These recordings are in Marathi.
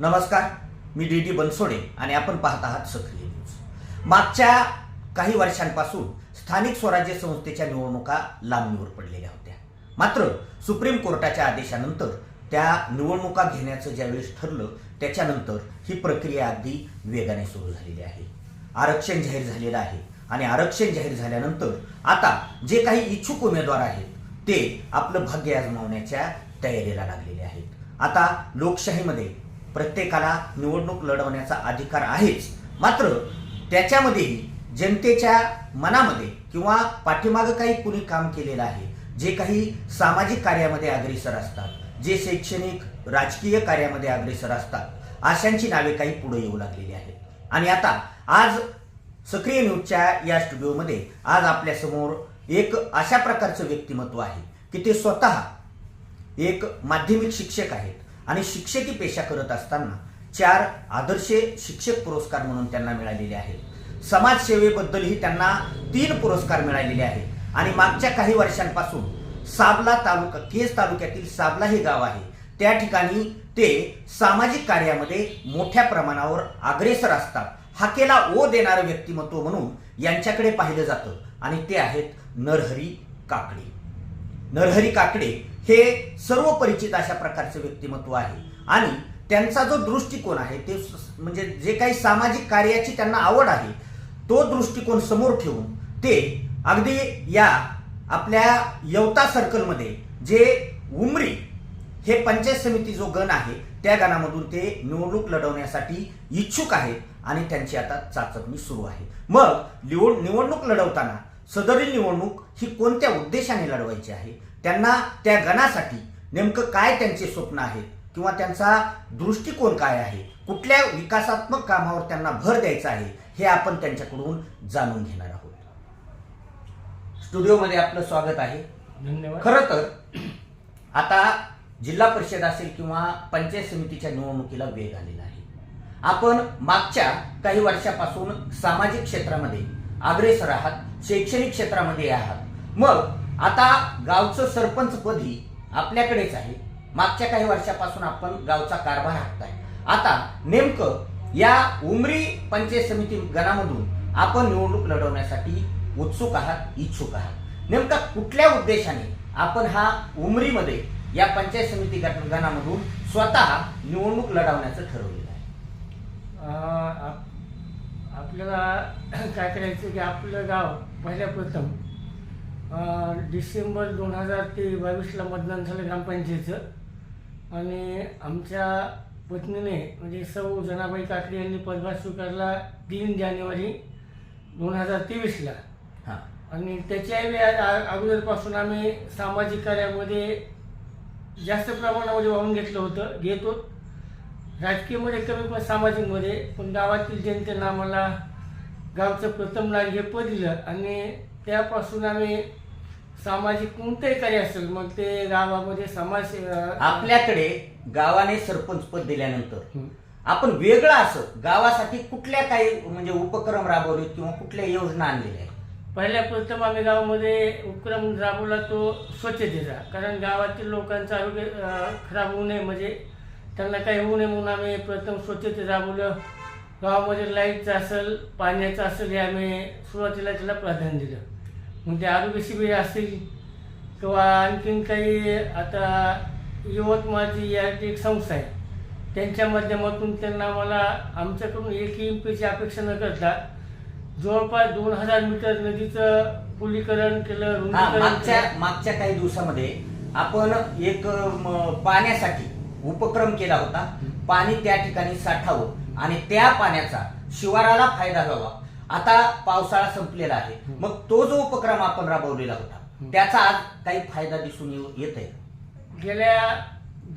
नमस्कार मी डी डी बनसोडे आणि आपण पाहत आहात सक्रिय न्यूज. मागच्या काही वर्षांपासून स्थानिक स्वराज्य संस्थेच्या निवडणुका लांबणीवर पडलेल्या होत्या. मात्र सुप्रीम कोर्टाच्या आदेशानंतर त्या निवडणुका घेण्याचं ज्यावेळेस ठरलं त्याच्यानंतर ही प्रक्रिया अगदी वेगाने सुरू झालेली आहे. आरक्षण जाहीर झालेलं आहे आणि आरक्षण जाहीर झाल्यानंतर आता जे काही इच्छुक उमेदवार आहेत ते आपलं भाग्य आजमावण्याच्या तयारीला लागलेले आहेत. आता लोकशाहीमध्ये प्रत्येकाला निवडणूक लढवण्याचा अधिकार आहेच. मात्र त्याच्यामध्येही जनतेच्या मनामध्ये किंवा पाठीमागं काही कुणी काम केलेलं आहे जे काही सामाजिक कार्यामध्ये अग्रेसर असतात जे शैक्षणिक राजकीय कार्यामध्ये अग्रेसर असतात अशांची नावे काही पुढे येऊ लागलेली आहेत. आणि आता आज सक्रिय न्यूजच्या या स्टुडिओमध्ये आज आपल्यासमोर एक अशा प्रकारचं व्यक्तिमत्व आहे की ते स्वतः एक माध्यमिक शिक्षक आहेत. आणि शिक्षकी पेशा करत असताना चार आदर्श शिक्षक पुरस्कार म्हणून त्यांना मिळालेले आहेत समाजसेवेबद्दलही त्यांना तीन पुरस्कार मिळालेले आहेत आणि मागच्या काही वर्षांपासून साबला तालुका केस तालुक्यातील साबला हे गाव आहे. त्या ठिकाणी ते सामाजिक कार्यामध्ये मोठ्या प्रमाणावर अग्रेसर असतात. हाकेला ओ देणारं व्यक्तिमत्व म्हणून यांच्याकडे पाहिलं जातं. आणि ते आहेत नरहरी काकडे. नरहरी काकडे हे सर्व परिचित अशा प्रकारचे व्यक्तिमत्व आहे. आणि त्यांचा जो दृष्टिकोन आहे ते म्हणजे जे काही सामाजिक कार्याची त्यांना आवड आहे तो दृष्टिकोन समोर ठेवून ते अगदी या आपल्या यवता सर्कलमध्ये जे उमरी हे पंचायत समिती जो गण आहे त्या गणामधून ते निवडणूक लढवण्यासाठी इच्छुक आहेत आणि त्यांची आता चाचपणी सुरू आहे. मग निवड निवडणूक लढवताना सदरील निवडणूक ही कोणत्या उद्देशाने लढवायची आहे? त्यांना त्या गणासाठी नेमकं काय त्यांचे स्वप्न आहेत? किंवा त्यांचा दृष्टिकोन काय आहे? कुठल्या विकासात्मक कामावर त्यांना भर द्यायचा आहे? हे आपण त्यांच्याकडून जाणून घेणार आहोत. स्टुडिओमध्ये आपलं स्वागत आहे. धन्यवाद. खरं तर आता जिल्हा परिषद असेल किंवा पंचायत समितीच्या निवडणुकीला वेग आलेला आहे. आपण मागच्या काही वर्षापासून सामाजिक क्षेत्रामध्ये अग्रेसर आहात. शैक्षणिक क्षेत्रामध्ये आहात. मग आता गावचं सरपंच पदही आपल्याकडेच आहे. मागच्या काही वर्षापासून आपण गावचा कारभार हाकताय. आता नेमकं या उमरी पंचायत समिती गणामधून आपण निवडणूक लढवण्यासाठी उत्सुक आहात इच्छुक आहात. नेमका कुठल्या उद्देशाने आपण हा उमरीमध्ये या पंचायत समिती गणामधून स्वतः निवडणूक लढवण्याचं ठरवलेलं आहे? आपल्याला काय करायचं की आपलं गाव पहिल्या प्रथम अं, डिसेंबर दोन हजार ते बावीसला मतदान झालं ग्रामपंचायतीचं. आणि आमच्या पत्नीने म्हणजे सौ जनाबाई काकडे यांनी पदभार स्वीकारला तीन जानेवारी दोन हजार तेवीसला. हा. आणि त्याच्याही अगोदरपासून आम्ही सामाजिक कार्यामध्ये जास्त प्रमाणामध्ये वाहून घेतलं होतं घेतो राजकीयमध्ये कमी पण सामाजिकमध्ये. पण गावातील जनतेनं आम्हाला गावचं प्रथम नाग हे पद दिलं आणि त्यापासून आम्ही सामाजिक कोणतंही कार्य असेल मग ते गावामध्ये समाज आपल्याकडे गावाने सरपंच पद दिल्यानंतर. आपण वेगळं असं गावासाठी कुठल्या काही म्हणजे उपक्रम राबवले किंवा कुठल्या योजना आणलेल्या आहेत? पहिल्या प्रथम आम्ही गावामध्ये उपक्रम राबवला तो स्वच्छतेचा. कारण गावातील लोकांचं आरोग्य खराब होऊ नये म्हणजे त्यांना काही होऊ नये म्हणून आम्ही प्रथम स्वच्छते राबवलं. गावामध्ये लाईटचं असेल पाण्याचं असेल हे आम्ही सुरुवातीला त्याला प्राधान्य दिलं. ते आरोग्य शिबिर असतील किंवा आणखीन काही आता यवतमाळची या एक संस्था आहे. त्यांच्या माध्यमातून त्यांना आम्हाला आमच्याकडून एक एमपीची अपेक्षा न करता जवळपास दोन हजार मीटर नदीचं पुलीकरण केलं मागच्या मागच्या काही दिवसामध्ये आपण एक पाण्यासाठी उपक्रम केला होता. पाणी त्या ठिकाणी साठावं आणि त्या पाण्याचा शिवाराला फायदा व्हावा. आता पावसाळा संपलेला आहे. मग तो जो उपक्रम आपण राबवलेला होता त्याचा आज काही फायदा दिसून येत आहे गेल्या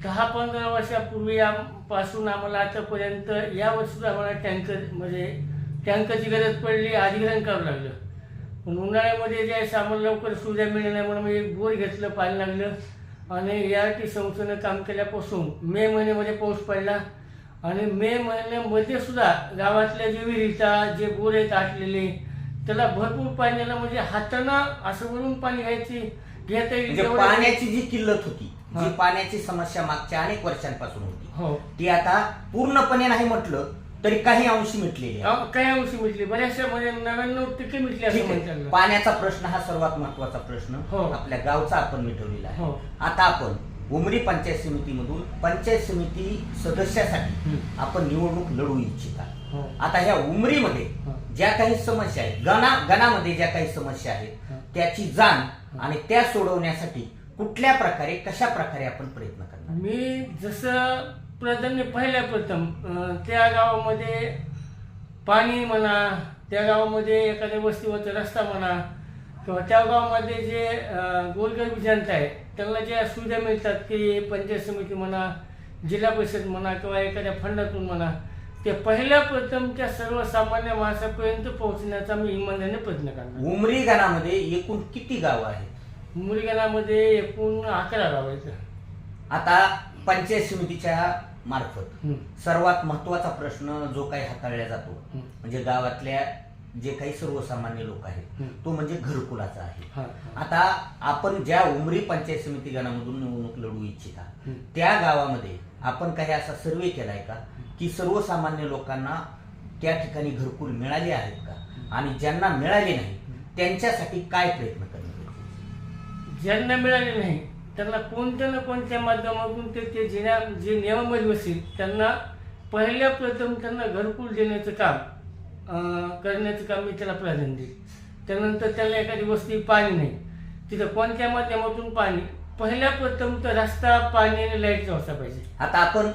दहा पंधरा वर्षापूर्वी पासून आम्हाला आतापर्यंत या वर्षी आम्हाला टँकर म्हणजे टँकरची गरज पडली अधिग्रहण करावं लागलं. पण उन्हाळ्यामध्ये जे आहे आम्हाला लवकर सुविधा नाही म्हणून एक बोर घेतलं पाणी लागलं. आणि या टी संस्थेनं काम केल्यापासून मे महिन्यामध्ये पाऊस पडला. आणि मे महिन्यामध्ये सुद्धा गावातल्या जे विहिरीचा जे बोर आहेत आटलेले त्याला भरपूर पाणी आलं. म्हणजे हातानं असं वरून पाणी घ्यायची घेता येईल म्हणजे पाण्याची जी किल्लत होती जी. पाण्याची समस्या मागच्या अनेक वर्षांपासून होती. हो. ती आता पूर्णपणे नाही म्हटलं तरी काही अंशी मिटलेली आहे अहो, काही अंशी मिटली बऱ्याचशा मध्ये नव्याण्णव टक्के मिटली असं ठीक आहे. म्हणतात पाण्याचा प्रश्न हा सर्वात महत्त्वाचा प्रश्न हो. आपल्या गावचा आपण मिटवलेला आहे हो. आता आपण उमरी पंचायत समितीमधून पंचायत समिती सदस्यासाठी. आपण निवडणूक लढवू इच्छिता हो आता ह्या उमरीमध्ये हो. ज्या काही समस्या आहेत गणा गणामध्ये ज्या काही समस्या आहेत हो. त्याची जाण आणि त्या सोडवण्यासाठी कुठल्या प्रकारे कशा प्रकारे आपण प्रयत्न करणार मी जसं प्राधान्य पहिल्या प्रथम त्या गावामध्ये पाणी म्हणा त्या गावामध्ये एखाद्या वस्तीवरचा रस्ता म्हणा किंवा त्या गावामध्ये जे गोरगरीब जनता आहे त्यांना ज्या सुविधा मिळतात की पंचायत समिती म्हणा जिल्हा परिषद म्हणा किंवा एखाद्या फंडातून म्हणा ते पहिल्या प्रथम त्या सर्वसामान्य माणसापर्यंत पोहोचण्याचा मी इमानदारीने प्रयत्न करणार. उमरी गणामध्ये एकूण किती गावं आहेत? मुलगणामध्ये एकूण अकरा गाव आहेत. आता पंचायत समितीच्या मार्फत. सर्वात महत्त्वाचा प्रश्न जो काही हाताळला जातो. म्हणजे गावातल्या जे काही सर्वसामान्य लोक आहेत. तो म्हणजे घरकुलाचा आहे. आता आपण ज्या उमरी पंचायत समिती गणामधून निवडणूक लढवू इच्छिता. त्या गावामध्ये आपण काही असा सर्वे केलाय का की सर्वसामान्य लोकांना त्या ठिकाणी घरकुल मिळाले आहेत का आणि ज्यांना मिळाले नाही त्यांच्यासाठी काय प्रयत्न करणार ज्यांना मिळाले नाही त्यांना कोणत्या ना कोणत्या माध्यमातून ते ते जिना जे नियमामध्ये बसतील त्यांना पहिल्या प्रथम त्यांना घरकुल देण्याचं काम करण्याचं काम मी त्याला प्राधान्य देईल त्यानंतर त्याला एखादी वस्ती पाणी नाही. तिथं कोणत्या माध्यमातून पाणी? पहिल्या प्रथम तर रस्ता पाणी आणि लाईटचा व्यवस्था पाहिजे. आता आपण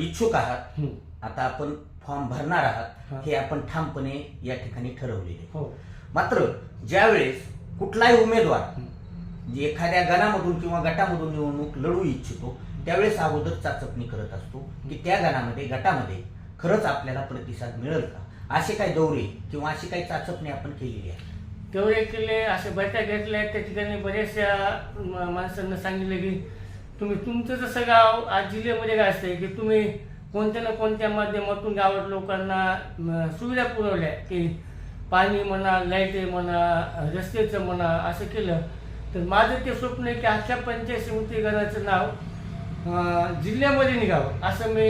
इच्छुक आहात. आता आपण फॉर्म भरणार. आहात. हे. आपण ठामपणे या ठिकाणी ठरवलेले. हो. मात्र ज्यावेळेस कुठलाही उमेदवार जे एखाद्या गणामधून किंवा गटामधून निवडणूक लढू इच्छितो त्यावेळेस अगोदर चाचपणी करत असतो की त्या गणामध्ये गटामध्ये खरंच आपल्याला प्रतिसाद मिळेल का? असे काही दौरे किंवा अशी काही चाचपणी आपण केलेली आहे? दौरे केले असे बैठक घेतल्या त्या ठिकाणी बऱ्याचशा माणसांना सांगितलं की तुम्ही तुमचं जसं गाव आज जिल्ह्यामध्ये काय असतंय की तुम्ही कोणत्या ना कोणत्या माध्यमातून गावात लोकांना सुविधा पुरवल्या की पाणी म्हणा लाइट म्हणा रस्त्याचं म्हणा असं केलं. तर माझं ते स्वप्न आहे की अख्ख्या पंचायत समिती गणाचं नाव जिल्ह्यामध्ये निघावं असं मी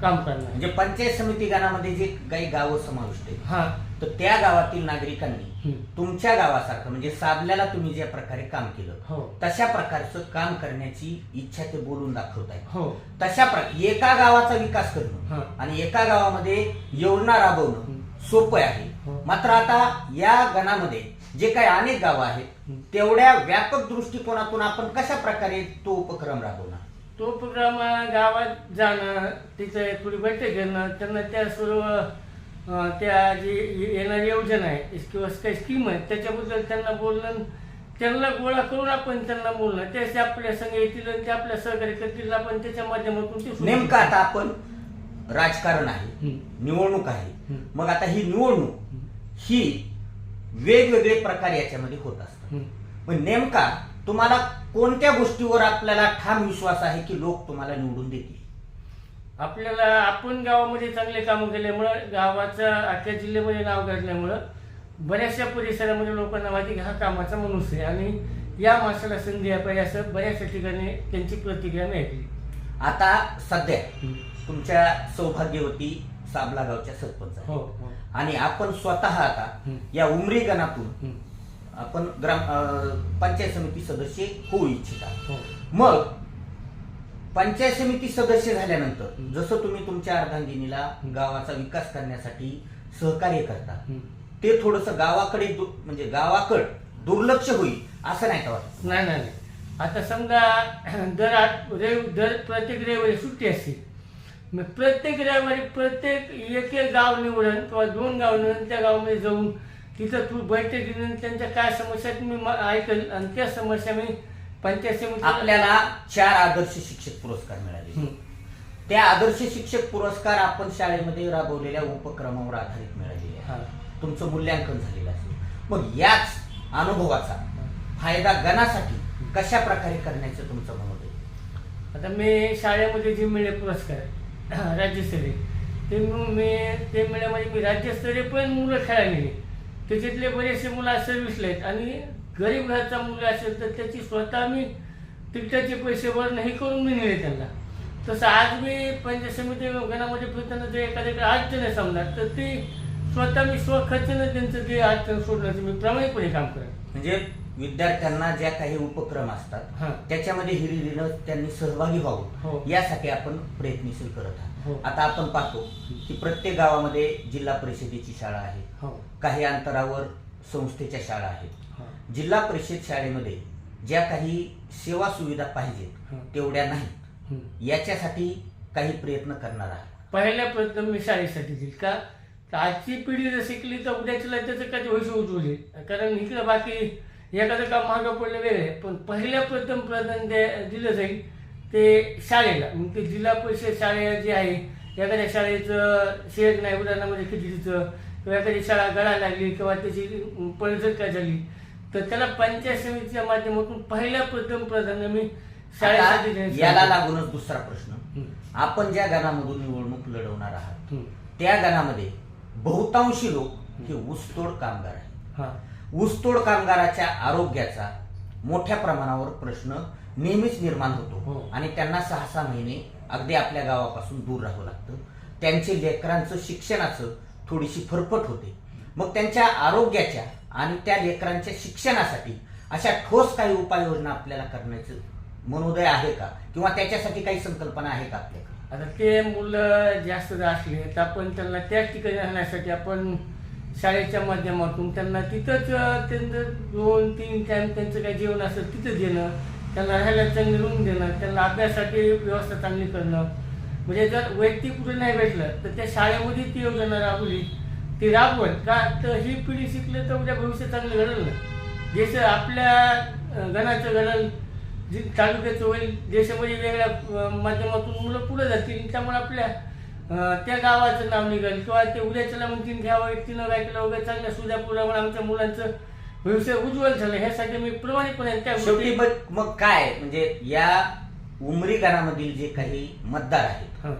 काम करणार म्हणजे पंचायत समिती गणामध्ये जे काही गावं समाविष्ट आहेत हां तर त्या गावातील नागरिकांनी. तुमच्या गावासारखं म्हणजे साधल्याला तुम्ही ज्या प्रकारे काम केलं हो तशा प्रकारचं काम करण्याची इच्छा ते बोलून दाखवत आहे हो तशा प्रकारे एका गावाचा विकास करणं. आणि एका गावामध्ये योजना राबवणं. सोपं आहे हो. मात्र आता या गणामध्ये जे काही अनेक गावं आहेत. तेवढ्या व्यापक दृष्टिकोनातून आपण कशा प्रकारे तो उपक्रम राबवणार तो प्रोग्राम गावात जाणं तिथे थोडी बैठक घेणं त्यांना त्या सर्व अं, त्या जी येणारी योजना आहे किंवा काही स्कीम आहे त्याच्याबद्दल त्यांना बोलणं त्यांना गोळा करून आपण त्यांना बोलणं त्याचे आपल्या संघ येतील आणि ते आपल्या सहकार्य करतील आपण त्याच्या माध्यमातून ते सुरू नेमकं आता आपण राजकारण आहे हं. निवडणूक आहे हं. मग आता ही निवडणूक ही वेगवेगळे प्रकार याच्यामध्ये होत असतात. मग नेमका तुम्हाला कोणत्या गोष्टीवर आपल्याला ठाम विश्वास आहे की लोक तुम्हाला निवडून देतील? आपल्याला आपण गावामध्ये चांगले कामं केल्यामुळं गावाचं अख्ख्या जिल्ह्यामध्ये नाव काढल्यामुळं बऱ्याचशा परिसरामध्ये लोकांना माहिती की हा कामाचा मनुष्य आहे आणि या माणसाला संधी आहे. पाहिजे असं बऱ्याचशा ठिकाणी त्यांची प्रतिक्रिया मी ऐकली आता सध्या तुमच्या सौभाग्यवती साबला गावच्या सरपंच हो हो आणि आपण स्वतः आता. या उमरी गणातून हं. आपण ग्राम अं, पंचायत समिती सदस्य होऊ इच्छिता हो मग पंचायत समिती सदस्य झाल्यानंतर जसं तुम्ही तुमच्या अर्धांगिनीला गावाचा विकास करण्यासाठी सहकार्य करता हं. ते थोडस गावाकडे दु- म्हणजे गावाकड दुर्लक्ष होईल असं नाही का वाटत नाही नाही नाही. आता समजा दर आठ रवि दर प्रत्येक रविवारी सुट्टी असते मग प्रत्येक रविवारी प्रत्येक एक एक गाव निवडून किंवा दोन गाव निवडून त्या गावामध्ये जाऊन तिथं तू बैठक घेऊन त्यांच्या काय समस्या आहेत मी ऐकल आणि त्या समस्या मी पंचायत समिती आपल्याला चार आदर्श शिक्षक पुरस्कार मिळाले. त्या आदर्श शिक्षक पुरस्कार आपण शाळेमध्ये राबवलेल्या उपक्रमावर आधारित मिळालेले आहे हा. तुमचं मूल्यांकन झालेलं असेल मग याच अनुभवाचा फायदा गणासाठी कशा प्रकारे करण्याचं तुमचं आहे? आता मी शाळेमध्ये जे मिळे पुरस्कार राज्यस्तरीय. ते मग मी ते मिळामध्ये मी राज्यस्तरीय पण मुलं खेळायला नेली त्याच्यातले बरेचसे मुलं सर्व्हिसला आहेत. आणि गरीब घराचा मुलगा असेल तर त्याची स्वतः मी तिकिटाचे पैसे भरणं हे करून मी नेले त्यांना. तसं आज मी पंचायत समिती गणामध्ये फिरताना जर एखाद्याकडे अडचण आहे समजा तर ते स्वतः मी स्वखर्चनं त्यांचं ते अडचण सोडण्याचं मी प्रामाणिकपणे काम करेन. म्हणजे विद्यार्थ्यांना ज्या काही उपक्रम हा. असतात त्याच्यामध्ये हिरिरीनं त्यांनी सहभागी हो. व्हावं यासाठी आपण प्रयत्नशील करत हो. आहोत आता आपण पाहतो की प्रत्येक गावामध्ये जिल्हा परिषदेची शाळा आहे. हो. काही अंतरावर संस्थेच्या शाळा आहेत. हो. जिल्हा परिषद शाळेमध्ये ज्या काही सेवा सुविधा पाहिजेत हं. तेवढ्या नाही हं. याच्यासाठी काही प्रयत्न करणार आहात. पहिल्या प्रथम मी शाळेसाठी दिली का? तर आजची पिढी जर शिकली तर उद्याच्याला त्याचं कधी भविष्य उजवले कारण इकडं बाकी एखादं काम मागं पडलं वेगळे पण पहिल्या प्रथम प्राधान्य दे- दिलं जाईल ते शाळेला मग ते जिल्हा परिषद शाळे जे आहे एखाद्या शाळेचं शेड नाही उदाहरणामध्ये खिचडीचं किंवा एखादी शाळा गळायला लागली किंवा त्याची पडझड काय झाली तर त्याला पंचायत समितीच्या माध्यमातून पहिल्या प्रथम प्राधान्य मी शाळेसाठी आता द्यायचं याला. लागूनच दुसरा प्रश्न. आपण ज्या गणामधून निवडणूक लढवणार आहात. त्या गणामध्ये बहुतांशी लोक हे ऊसतोड कामगार आहेत हा ऊसतोड कामगाराच्या आरोग्याचा मोठ्या प्रमाणावर प्रश्न नेहमीच निर्माण हो. होतो आणि त्यांना सहा सहा महिने अगदी आपल्या गावापासून दूर राहावं लागतं. त्यांचे लेकरांचं शिक्षणाचं थोडीशी फरफट होते. मग त्यांच्या आरोग्याच्या आणि त्या लेकरांच्या शिक्षणासाठी अशा ठोस काही उपाययोजना आपल्याला करण्याचं मनोदय आहे का? किंवा त्याच्यासाठी काही संकल्पना आहे का आपल्याकडे? आता ते मुलं जास्त जर असले तर आपण त्यांना त्याच ठिकाणी राहण्यासाठी आपण शाळेच्या माध्यमातून त्यांना तिथंच त्यांचं दोन तीन टाइम त्यांचं काय जेवण असेल तिथं देणं त्यांना राहायला चांगली रूम देणं त्यांना अभ्यासासाठी व्यवस्था चांगली करणं. म्हणजे जर वैयक्तिक कुठे नाही भेटलं तर त्या शाळेमध्ये ती योजना राबवली ती राबवत का? तर ही पिढी शिकलं तर उद्या भविष्य चांगलं घडलं ना. जसं आपल्या गणाचं घडल जे तालुक्याचं होईल देशामध्ये वेगळ्या माध्यमातून मुलं पुढे जातील त्यामुळे आपल्या त्या गावाचं नाव निघेल किंवा ते उद्याच्याला म्हणतील घ्यावं एकटीनं काय केलं वगैरे चांगल्या सुद्धा पुढे आमच्या मुलांचं भविष्य उज्ज्वल झालं ह्यासाठी मी प्रमाणिकपणे त्या शेवटी गोष्टी मग मग काय म्हणजे या उमरी गणामधील जे काही मतदार आहेत हं.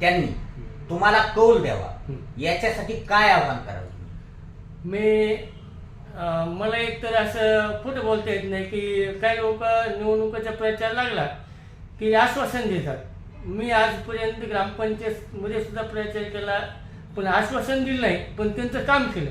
त्यांनी तुम्हाला कौल द्यावा हं. याच्यासाठी काय आव्हान करावं तुम्ही? मी अं, मला एक तर असं खोटं बोलता येत नाही की काही लोक निवडणुकीचा प्रचार लागला की आश्वासन देतात मी आजपर्यंत ग्रामपंचायतमध्ये सुद्धा प्रचार केला पण आश्वासन दिलं नाही पण त्यांचं काम केलं.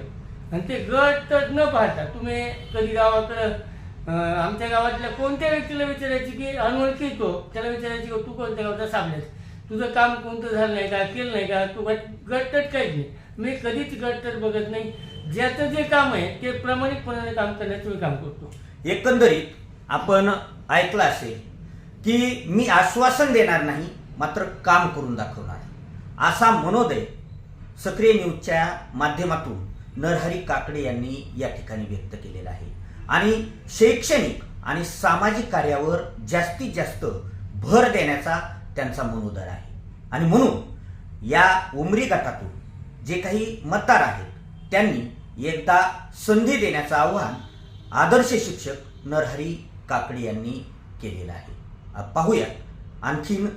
आणि ते गट तर न पाहता तुम्ही कधी गावाकडं आमच्या गावातल्या कोणत्या व्यक्तीला विचारायची की अनोळखी तो त्याला विचारायची की तू कोणत्या गावचा सामन्यास तुझं काम कोणतं झालं नाही का केलं नाही का? तू गट गटतट काहीच नाही. मी कधीच गटतट बघत नाही. ज्याचं जे काम आहे ते प्रामाणिकपणाने काम करण्याचं मी काम करतो. एकंदरीत आपण ऐकलं असेल की मी आश्वासन देणार नाही मात्र काम करून दाखवणार असा मनोदय सक्रिय न्यूजच्या माध्यमातून नरहरी काकडे यांनी या ठिकाणी व्यक्त केलेला आहे. आणि शैक्षणिक आणि सामाजिक कार्यावर जास्तीत जास्त भर देण्याचा त्यांचा मनोदर आहे. आणि म्हणून या उमरी गटातून जे काही मतदार आहेत त्यांनी एकदा संधी देण्याचं आव्हान आदर्श शिक्षक नरहरी काकडे यांनी केलेलं आहे. पाहूया आणखीन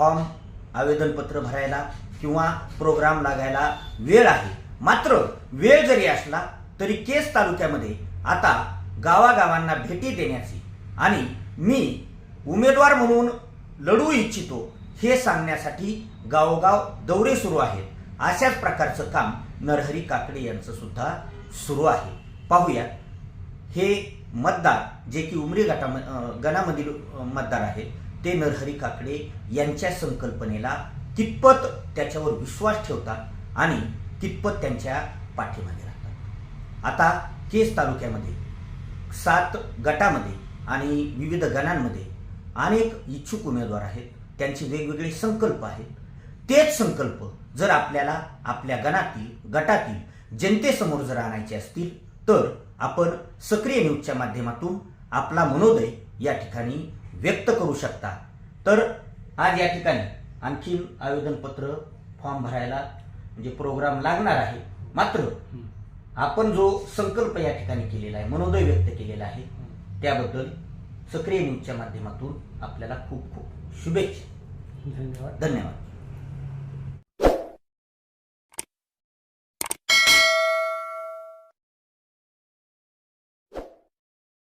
फॉर्म आवेदनपत्र भरायला किंवा प्रोग्राम लागायला वेळ आहे. मात्र वेळ जरी असला तरी केस तालुक्यामध्ये आता गावागावांना भेटी देण्याची आणि मी उमेदवार म्हणून लढू इच्छितो हे सांगण्यासाठी गावोगाव दौरे सुरू आहेत. अशाच प्रकारचं काम नरहरी काकडे यांचं सुद्धा सुरू आहे. पाहूया. हे मतदार जे की उमरी गटा गणामधील मतदार आहेत ते नरहरी काकडे यांच्या संकल्पनेला कितपत त्याच्यावर विश्वास ठेवतात आणि कितपत त्यांच्या पाठीमागे राहतात. आता केस तालुक्यामध्ये सात गटामध्ये आणि विविध गणांमध्ये अनेक इच्छुक उमेदवार आहेत. त्यांचे वेगवेगळे संकल्प आहेत. तेच संकल्प जर आपल्याला आपल्या गणातील गटातील जनतेसमोर जर आणायचे असतील तर आपण सक्रिय न्यूजच्या माध्यमातून आपला मनोदय या ठिकाणी व्यक्त करू शकता. तर आज या ठिकाणी आणखीन आवेदनपत्र फॉर्म भरायला म्हणजे प्रोग्राम लागणार आहे. मात्र आपण जो संकल्प या ठिकाणी केलेला आहे मनोदय व्यक्त केलेला आहे त्याबद्दल सक्रिय न्यूजच्या माध्यमातून आपल्याला खूप खूप शुभेच्छा. धन्यवाद. धन्यवाद.